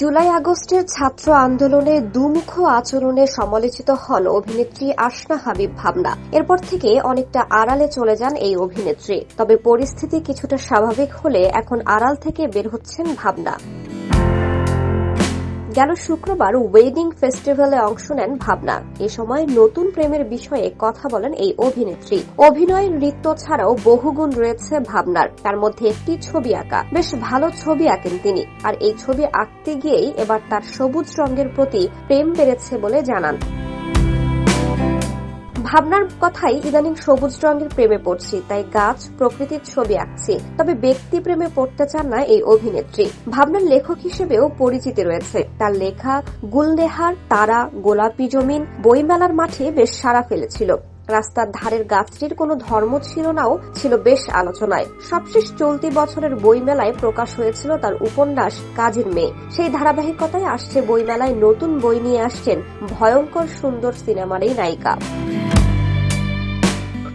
জুলাই আগস্টের ছাত্র আন্দোলনে দুমুখ আচরণে সমালোচিত হন অভিনেত্রী আশনা হাবিব ভাবনা। এরপর থেকে অনেকটা আড়ালে চলে যান এই অভিনেত্রী। তবে পরিস্থিতি কিছুটা স্বাভাবিক হলে এখন আড়াল থেকে বের হচ্ছেন ভাবনা। গেল শুক্রবার ওয়েডিং ফেস্টিভ্যালে অংশ নেন ভাবনা। এ সময় নতুন প্রেমের বিষয়ে কথা বলেন এই অভিনেত্রী। অভিনয় নৃত্য ছাড়াও বহুগুণ রয়েছে ভাবনার। তার মধ্যে একটি ছবি আঁকা। বেশ ভালো ছবি আঁকেন তিনি। আর এই ছবি আঁকতে গিয়েই এবার তার সবুজ রঙের প্রতি প্রেম বেড়েছে বলে জানান। ভাবনার কথাই ইদানিং সবুজ রঙের প্রেমে পড়ছি, তাই গাছ, প্রকৃতির ছবি আঁকছি। তবে ব্যক্তি প্রেমে পড়তে চান না এই অভিনেত্রী। ভাবনার লেখক হিসেবেও পরিচিতি রয়েছে। তার লেখা, গুলনেহার, তারা, গোলাপি জমিন, বইমেলার মাঠে বেশ সাড়া ফেলেছিল। রাস্তার ধারের গাছটির কোনো ধর্ম ছিল নাও ছিল বেশ আলোচনায়। সবশেষ চলতি বছরের বইমেলায় প্রকাশ হয়েছিল তার উপন্যাস, কাজের মেয়ে। সেই ধারাবাহিকতায় আসছে বইমেলায় নতুন বই নিয়ে আসছেন ভয়ঙ্কর সুন্দর সিনেমার এই নায়িকা।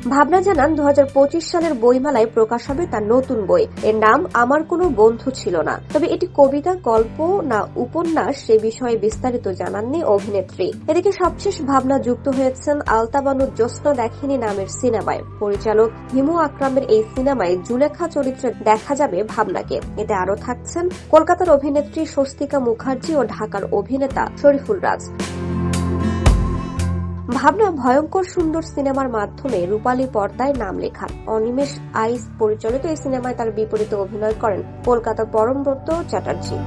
ভাবনা জানান দু হাজার পঁচিশ সালের বইমেলায় প্রকাশ হবে তার নতুন বই। এর নাম, আমার কোনো বন্ধু ছিল না। তবে এটি কবিতা, গল্প না উপন্যাস সে বিষয়ে বিস্তারিত জানাননি অভিনেত্রী। এদিকে সবশেষ ভাবনা যুক্ত হয়েছেন আলতাবানু জ্যোৎস্না দেখেনি নামের সিনেমায়। পরিচালক হিমু আকরামের এই সিনেমায় জুলেখা চরিত্রে দেখা যাবে ভাবনাকে। এতে আরও থাকছেন কলকাতার অভিনেত্রী স্বস্তিকা মুখার্জি ও ঢাকার অভিনেতা শরীফুল রাজ। ভাবনা ভয়ঙ্কর সুন্দর সিনেমার মাধ্যমে রূপালী পর্দায় নাম লেখান। অনিমেষ আইস পরিচালিত এই সিনেমায় তার বিপরীতে অভিনয় করেন কলকাতার পরমব্রত চ্যাটার্জি।